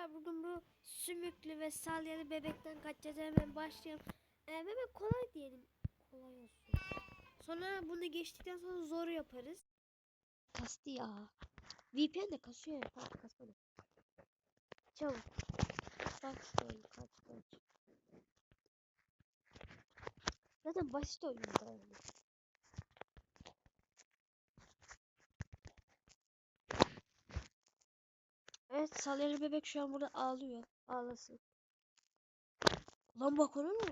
arkadaşlar bugün bu sümüklü ve salyalı bebekten kaçacağız hemen başlayalım. Ee, bebek kolay diyelim. Kolay olsun. Sonra bunu geçtikten sonra zor yaparız. Kastı ya. VPN de kasıyor ya. Tamam kasmadı. Çabuk. Kaç oyun kaç kaç. Zaten basit oyun da yani. Evet salyalı bebek şu an burada ağlıyor. Ağlasın. Lan bak ona ne?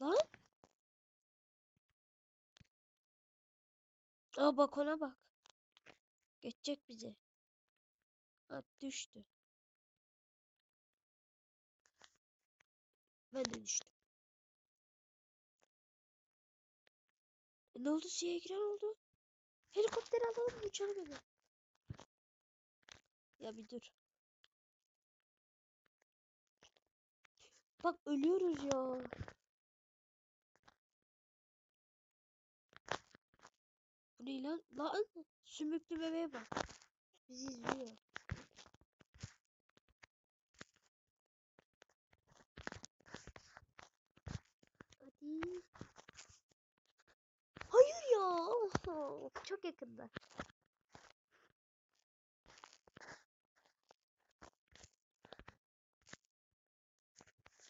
Lan? Aa bak ona bak. Geçecek bize. Ha düştü. Ben de düştüm. E, ne oldu? Suya giren oldu. Helikopter alalım uçalım hemen. Ya bir dur. Bak ölüyoruz ya. Bu ne lan? Lan sümüklü bebeğe bak. Bizi izliyor. Hadi. Hayır ya. Çok yakında.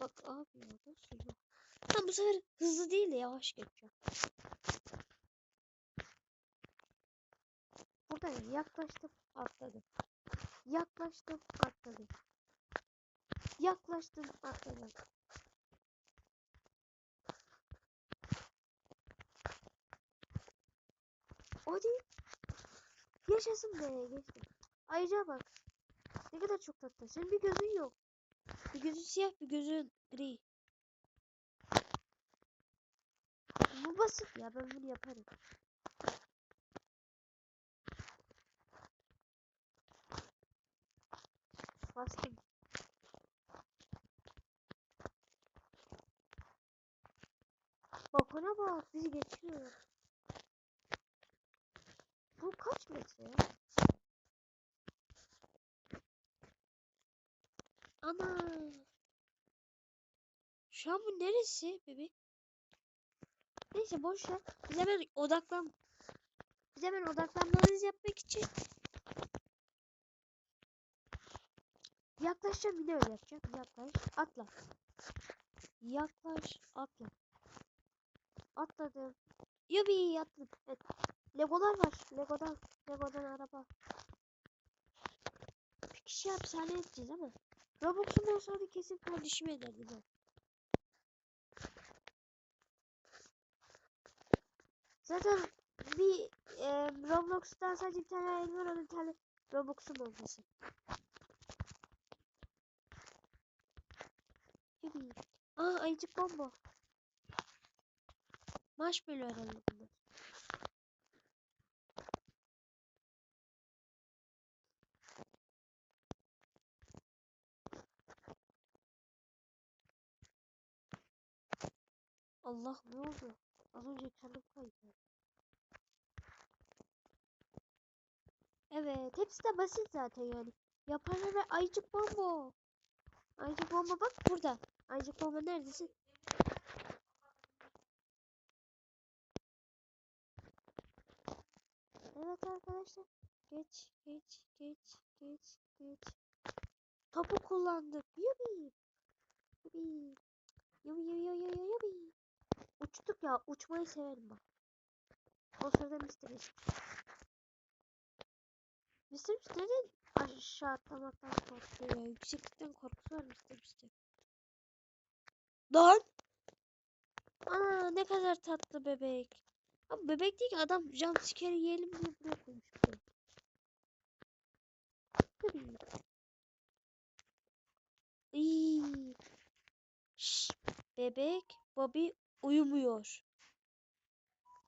Bak abi ya nasıl ya? Ben bu sefer hızlı değil de yavaş geçeceğim. Buradan yaklaştım atladım. Yaklaştım atladım. Yaklaştım atladım. Hadi. Yaşasın be geçtim. Ayrıca bak. Ne kadar çok tatlı. Senin bir gözün yok. Bir gözün siyah bir gözün gri. Bu basit ya ben bunu yaparım. Bastım. Bak ona bak bizi geçiyor. Bu kaç metre ya? Ana. Şu an bu neresi bebek? Neyse boş ver. Biz hemen odaklan. Biz hemen odaklanmamızı yapmak için yaklaşacağım yine öyle yapacağım. Yaklaş, atla. Yaklaş, atla. Atladım. Yubi atladım. Evet. Legolar var. Legodan, Legodan araba. Bir kişi hapishane edeceğiz ama. Robux'um olsaydı kesin kardeşime ederdim ben. Zaten bir e, Roblox'tan sadece bir tane el var onun tane Robux'um olması. Aa ayıcık bomba. Marshmallow herhalde bunlar. Allah ne oldu? Az önce ekranım kaydı. Evet, hepsi de basit zaten yani. Yaparlar ve ayıcık bomba. Ayıcık bomba bak burada. Ayıcık bomba neredesin? Evet arkadaşlar. Geç, geç, geç, geç, geç. Topu kullandık. Yubi. Yubi. Yubi, yubi, yubi, yubi. Uçtuk ya. Uçmayı severim bak. O sırada Mr. Beast. Mr. Beast neden aşağı atlamaktan korkuyor ya? Yükseklikten korkusu var Mr. Beast'in. Lan! Ana ne kadar tatlı bebek. Ama bebek değil ki adam jumpscare yiyelim diye buraya koymuş. İyi. Şşş, bebek Bobby Uyumuyor.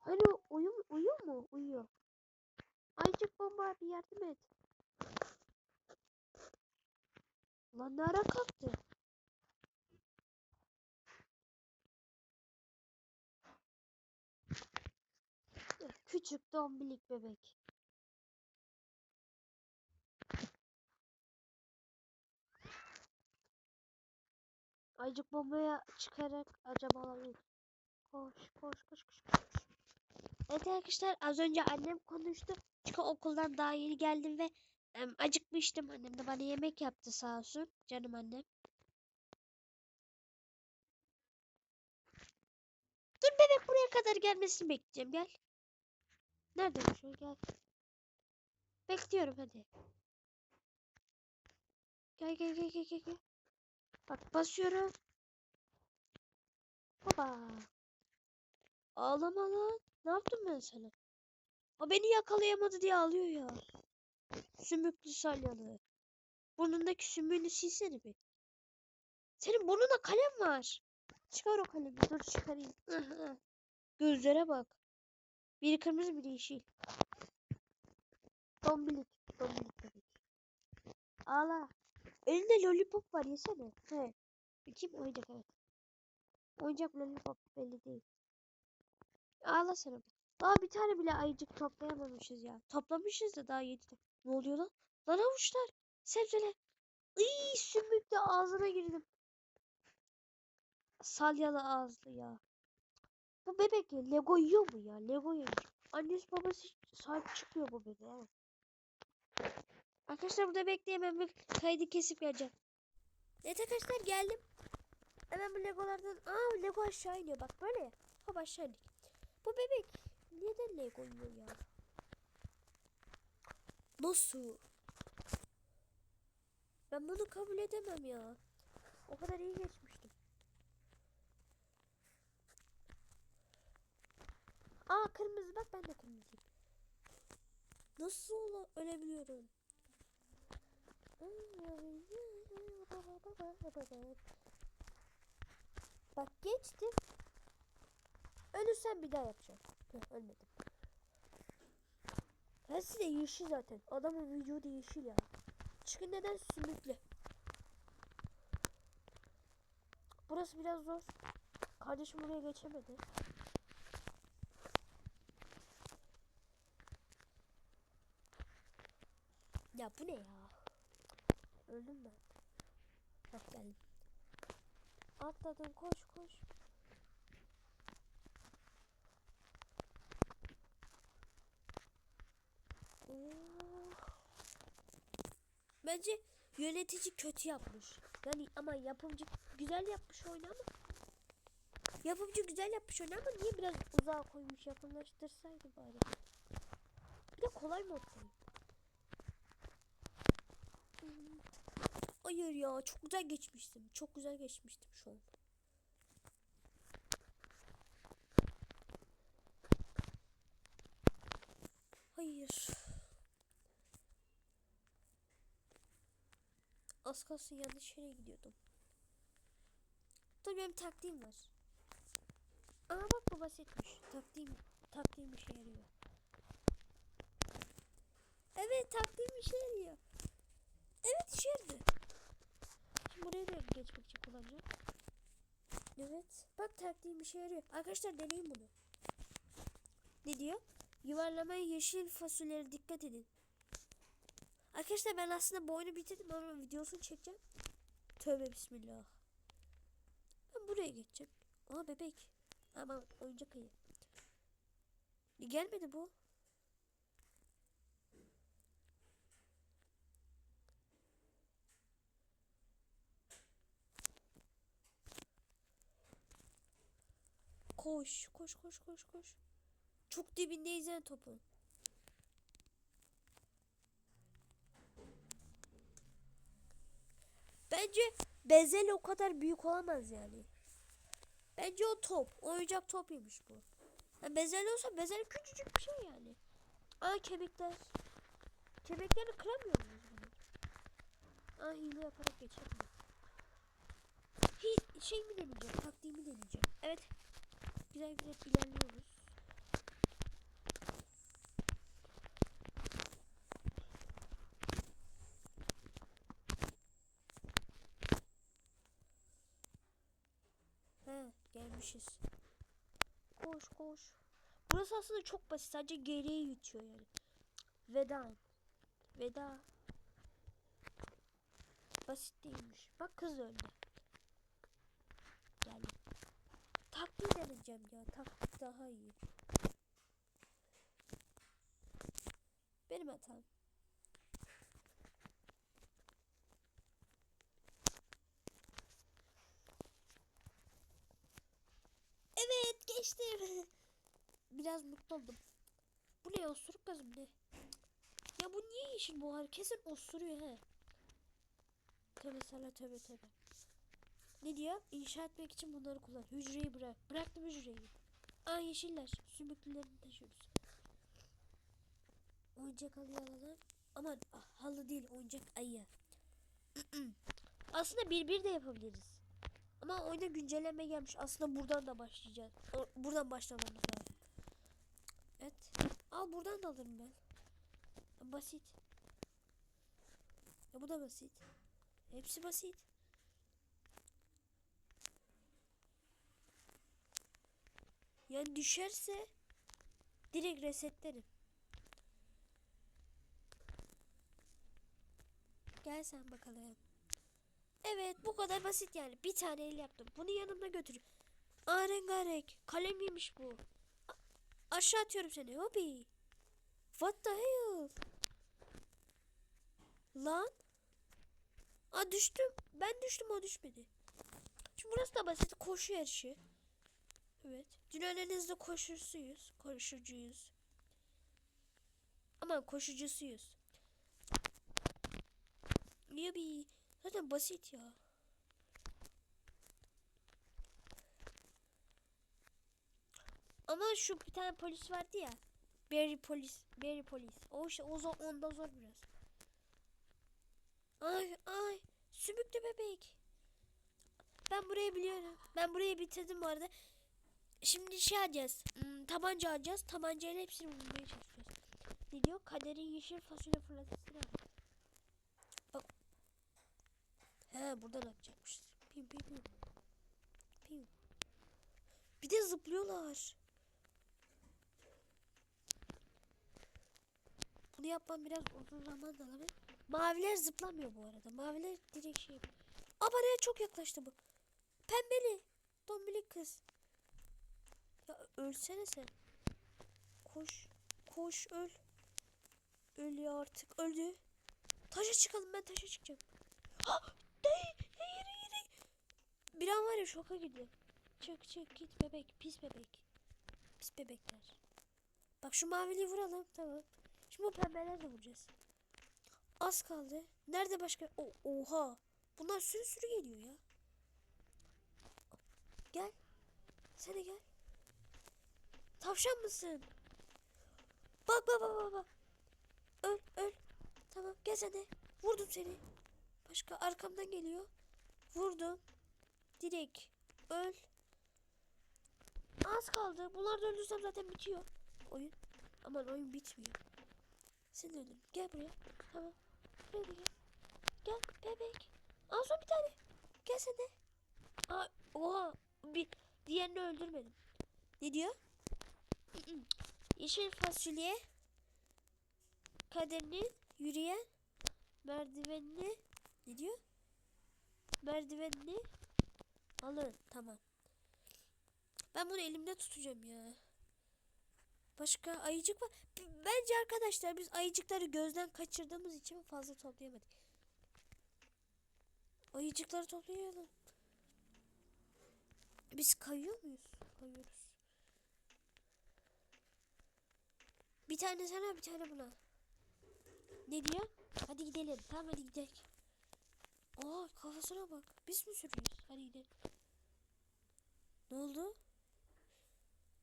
Alo uyum, uyuyor mu? Uyuyor. Aycık bomba bir yardım et. Lan ne ara kalktı? Küçük dombilik bebek. Aycık bombaya çıkarak acaba alabilir. Koş koş koş koş koş. Evet arkadaşlar az önce annem konuştu. Çünkü okuldan daha yeni geldim ve em, acıkmıştım. Annem de bana yemek yaptı sağ olsun. Canım annem. Dur bebek buraya kadar gelmesini bekleyeceğim. Gel. Neredeymiş o? Gel. Bekliyorum hadi. Gel gel gel gel. gel. Bak basıyorum. Baba. Ağlama lan. Ne yaptım ben sana? O beni yakalayamadı diye ağlıyor ya. Sümüklü salyalı. Burnundaki sümüğünü silsene bir. Senin burnunda kalem var. Çıkar o kalemi. Dur çıkarayım. Gözlere bak. Biri kırmızı biri yeşil. Dombilik. Dombilik bebek. Ağla. Elinde lollipop var yesene. He. Bakayım oyuncak evet. Oyuncak lollipop belli değil. Ağla sana. Daha bir tane bile ayıcık toplayamamışız ya. Toplamışız da daha yedi. Ne oluyor lan? Lan avuçlar. Sebzeler. Iy sümükle ağzına girdim. Salyalı ağızlı ya. Bu bebek ya Lego yiyor mu ya? Lego yemiş. Annesi babası sahip çıkıyor bu bebeğe. Arkadaşlar burada bekleyemem. Bir kaydı kesip geleceğim. Evet arkadaşlar geldim. Hemen bu legolardan. Aa lego aşağı iniyor bak böyle. Hop aşağı indik. Bu bebek neden lego yiyor ya? Nasıl? Ben bunu kabul edemem ya. O kadar iyi geçmiştim. Aa kırmızı bak ben de kırmızıyım. Nasıl ölebiliyorum? Bak geçti. Ölürsem bir daha yapacağım. Heh, ölmedim. Hepsi de yeşil zaten. Adamın vücudu yeşil ya. Çünkü neden sümüklü? Burası biraz zor. Kardeşim buraya geçemedi. Ya bu ne ya? Öldüm ben. Bak geldim. Atladın koş koş. Bence yönetici kötü yapmış. Yani ama yapımcı güzel yapmış oyunu ama yapımcı güzel yapmış oyunu ama niye biraz uzağa koymuş yakınlaştırsaydı bari. Bir de kolay mod. Hayır ya çok güzel geçmiştim. Çok güzel geçmiştim şu an. Hayır. Az kalsın yanlış yere gidiyordum. Dur benim taktiğim var. Aa bak bu basitmiş. Taktiğim, taktiğim işe yarıyor. Evet taktiğim işe yarıyor. Evet işe yaradı. Şimdi buraya da geçmek için kullanacağım. Evet. Bak taktiğim işe yarıyor. Arkadaşlar deneyin bunu. Ne diyor? Yuvarlamaya yeşil fasulyelere dikkat edin. Arkadaşlar ben aslında bu oyunu bitirdim ama videosunu çekeceğim. Tövbe bismillah. Ben buraya geçeceğim. Aa bebek. Ama oyuncak ayı. E, Gelmedi bu. Koş, koş, koş, koş, koş. Çok dibindeyiz yani topun. Bence bezel o kadar büyük olamaz yani. Bence o top. Oyuncak topuymuş bu. Yani bezel olsa bezel küçücük bir şey yani. Aa kemikler. Kemikleri kıramıyor muyuz bunu? Aa hile yaparak geçelim. Hi şey mi deneyeceğim? Taktiğimi deneyeceğim. Evet. Güzel güzel ilerliyoruz. He gelmişiz. Koş koş. Burası aslında çok basit. Sadece geriye yutuyor yani. Veda. Veda. Basit değilmiş. Bak kız öldü. herhalde. Taktiği deneyeceğim ya. Taktik daha iyi. Benim hatam. Evet geçtim. Biraz mutlu oldum. Bu ne osuruk gazım ne? Ya bu niye yeşil bu har? Kesin osuruyor he. Tövbe sala tövbe tövbe. Ne diyor? İnşa etmek için bunları kullan. Hücreyi bırak. Bıraktım hücreyi. Aa yeşiller. Sümüklülerini taşıyoruz. Oyuncak halı alalım. Aman ah, halı değil oyuncak ayı. Aslında bir bir de yapabiliriz. Ama oyuna güncelleme gelmiş. Aslında buradan da başlayacağız. Buradan başlamamız. Evet. Al buradan da alırım ben. Basit. Ya bu da basit. Hepsi basit. Yani düşerse direkt resetlerim. Gel sen bakalım. Evet bu kadar basit yani. Bir tane el yaptım. Bunu yanımda götür. Aa rengarenk. Kalem yemiş bu. Aşağı atıyorum seni. Hobi. What the hell? Lan. Aa düştüm. Ben düştüm o düşmedi. Şimdi burası da basit. Koşu yarışı. Evet. Dünyanın hızlı koşucusuyuz. Koşucuyuz. Aman koşucusuyuz. Yubi. Zaten basit ya. Ama şu bir tane polis vardı ya. Barry polis. Barry polis. O işte o zor, onda zor biraz. Ay ay. Sümüklü bebek. Ben burayı biliyorum. Ben burayı bitirdim bu arada. Şimdi şey alacağız. Hmm, tabanca alacağız. Tabancayla hepsini bulmaya çalışacağız. Ne diyor? Kaderin yeşil fasulye fırlatısını al. Bak. He buradan atacakmışız. Pim pim pim. Pim. Bir de zıplıyorlar. Bunu yapmam biraz uzun zaman alabilir. Maviler zıplamıyor bu arada. Maviler direkt şey. Aa bana çok yaklaştı bu. Pembeli. Dombilik kız. Ya ölsene sen. Koş. Koş öl. Öl ya artık. Öldü. Taşa çıkalım ben taşa çıkacağım. Ha! Değil. Hayır hayır. Bir an var ya şoka girdi. Çık çık git bebek. Pis bebek. Pis bebekler. Bak şu maviliği vuralım. Tamam. Bu pembelerle vuracağız. Az kaldı. Nerede başka? O, oha. Bunlar sürü sürü geliyor ya. Gel. Sen de gel. Tavşan mısın? Bak bak bak bak. bak. Öl öl. Tamam gel sen de. Vurdum seni. Başka arkamdan geliyor. Vurdum. Direkt. Öl. Az kaldı. Bunlar da öldürsem zaten bitiyor. Oyun. Aman oyun bitmiyor. Sen öldün. Gel buraya. Tamam. Buraya gel. Gel bebek. Al son bir tane. Gel sen de. Aa, oha. Bir, diğerini öldürmedim. Ne diyor? Yeşil fasulye kaderinin yürüyen merdivenini ne diyor? Merdivenini alın. Tamam. Ben bunu elimde tutacağım ya. Başka ayıcık var. Bence arkadaşlar biz ayıcıkları gözden kaçırdığımız için fazla toplayamadık. Ayıcıkları toplayalım. Biz kayıyor muyuz? Kayıyoruz. Bir tane sana bir tane buna. Ne diyor? Hadi gidelim. Tamam hadi gidelim. Aa kafasına bak. Biz mi sürüyoruz? Hadi gidelim. Ne oldu?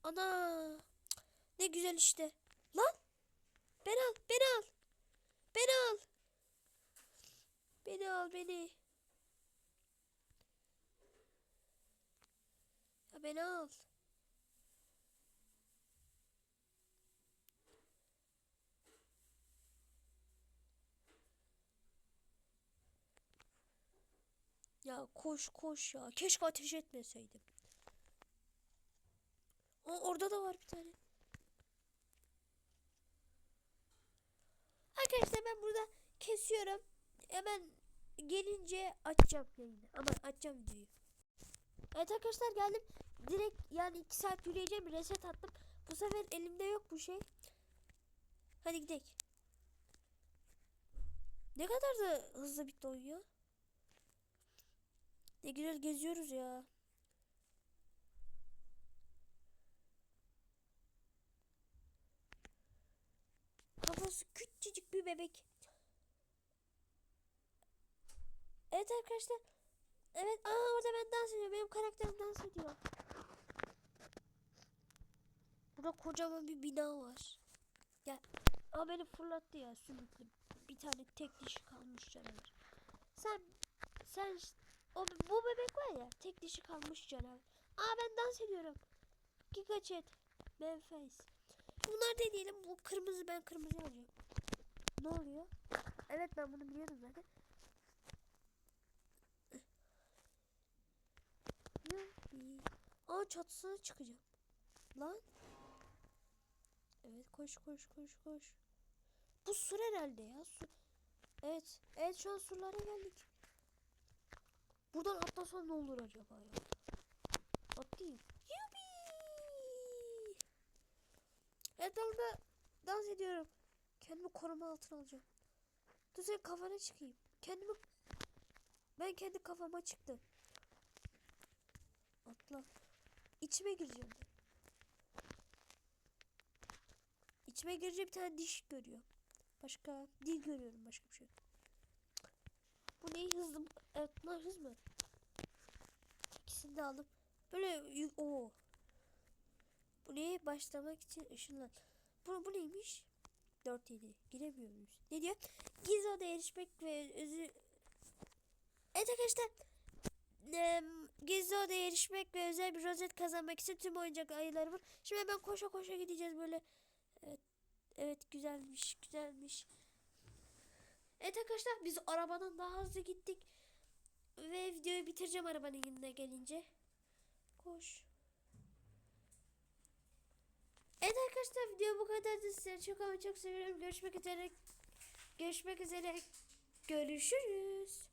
Ana. Ne güzel işte. Lan. Ben al. Beni al. Beni al. Beni al beni. Ya beni al. Ya koş koş ya. Keşke ateş etmeseydim. Aa, orada da var bir tane. Arkadaşlar ben burada kesiyorum. Hemen gelince açacağım yayını. Ama açacağım videoyu. Evet arkadaşlar geldim. Direkt yani 2 saat yürüyeceğim. Reset attım. Bu sefer elimde yok bu şey. Hadi gidelim. Ne kadar da hızlı bitti oyun ya. Ne güzel geziyoruz ya. Kafası küçücük bir bebek. Evet arkadaşlar. Evet aa orada ben dans ediyorum. Benim karakterim dans ediyor. Burada kocaman bir bina var. Gel. Aa beni fırlattı ya sümüklü. Bir tane tek dişi kalmış canavar. Sen sen o bu bebek var ya tek dişi kalmış canavar. Aa ben dans ediyorum. Giga chat. Ben face. Bunlar deneyelim. Bu kırmızı ben kırmızı alacağım. Ne oluyor? Evet ben bunu biliyordum zaten. Yuppi. Aa çatısına çıkacağım. Lan. Evet koş koş koş koş. Bu sur herhalde ya. Su. Evet. Evet şu an surlara geldik. Buradan atlasam ne olur acaba ya? Atlayayım. Yuppi. Burada dans ediyorum. Kendimi koruma altına alacağım. Dur senin kafana çıkayım. Kendimi... Ben kendi kafama çıktım. Atla. İçime gireceğim. İçime girince bir tane diş görüyorum. Başka dil görüyorum başka bir şey. Bu ne hızlı? Evet bunlar hız mı? İkisini de aldım. Böyle o. Bu neye başlamak için ışınlan. Bu, bu neymiş? 4 7. Giremiyor muyuz? Ne diyor? Gizli odaya erişmek ve özü... Evet arkadaşlar. Em, gizli odaya erişmek ve özel bir rozet kazanmak için tüm oyuncak ayıları var. Şimdi hemen koşa koşa gideceğiz böyle. Evet. Evet güzelmiş güzelmiş. Evet arkadaşlar biz arabadan daha hızlı gittik. Ve videoyu bitireceğim arabanın yanına gelince. Koş. Evet arkadaşlar video bu kadardı. Sizi çok ama çok seviyorum. Görüşmek üzere. Görüşmek üzere. Görüşürüz.